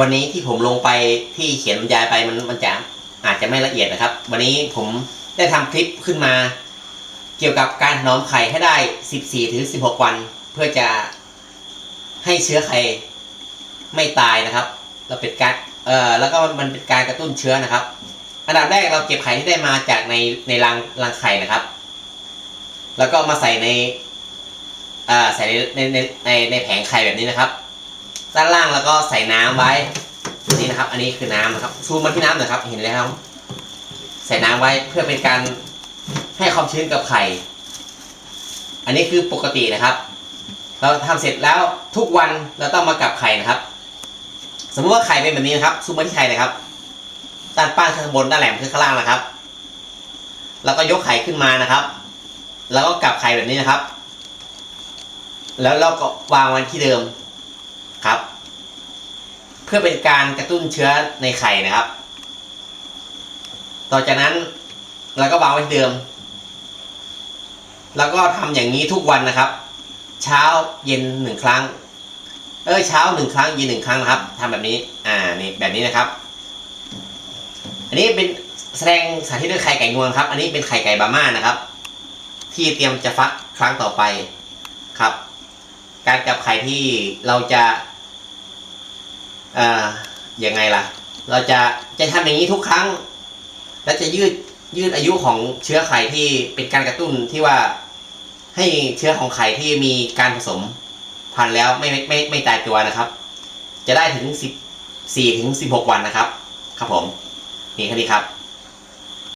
วันนี้ที่ผมลงไปที่เขียนบรรยายไปมันมันจะอาจจะไม่ละเอียดนะครับ วันนี้ผมได้ทำคลิปขึ้นมา เกี่ยวกับการถนอมไข่ให้ได้ 14ถึง16 วัน เพื่อจะให้เชื้อไข่ไม่ตายนะครับเราเป็นการเอ่อแล้วก็มันเป็นการกระตุ้นเชื้อนะครับ อันดับแรกเราเก็บไข่ที่ได้มาจากในในรังรังไข่นะครับ แล้วก็มาใส่ในอ่าใส่ในในในในแผงไข่แบบนี้นะครับ ด้านล่างแล้วก็ใส่น้ำไว้นี่นะครับ อันนี้คือน้ำนะครับซูมมาที่น้ำหน่อยครับ เห็นแล้วใส่น้ำไว้เพื่อเป็นการให้ความชื้นกับไข่ อันนี้คือปกตินะครับ เราทำเสร็จแล้วทุกวันเราต้องมากลับไข่นะครับ สมมติว่าไข่เป็นแบบนี้นะครับซูมมาที่ไข่นะครับด้านป้านข้างบนด้านแหลมคือข้างล่างนะครับ แล้วก็ยกไข่ขึ้นมานะครับ แล้วก็กลับไข่แบบนี้นะครับ แล้วเราก็วางไว้ที่เดิม เพื่อเป็นการกระตุ้นเชื้อในไข่นะครับ ต่อจากนั้นเราก็วางไว้เดิม แล้วก็ทำอย่างนี้ทุกวันนะครับ เช้าเย็นหนึ่งครั้ง เออเช้าหนึ่งครั้งเย็นหนึ่งครั้งนะครับทำแบบนี้ อ่านี่แบบนี้นะครับ อันนี้เป็นแสดงสาธิตเรื่องไข่ไก่งวงครับ อันนี้เป็นไข่ไก่บาม่านะครับ ที่เตรียมจะฟักครั้งต่อไปครับ การกับไข่ที่เราจะ อ่อยังไงล่ะ เราจะจะทำอย่างนี้ทุกครั้ง และจะยืดยืดอายุของเชื้อไข่ที่เป็นการกระตุ้นที่ว่าให้เชื้อของไข่ที่มีการผสมพันธุ์แล้วไม่ไม่ไม่ไม่ตายตัวนะครับ จะได้ถึงสิบสี่ถึงสิบหกวันนะครับ ครับผม นี่แค่นี้ครับ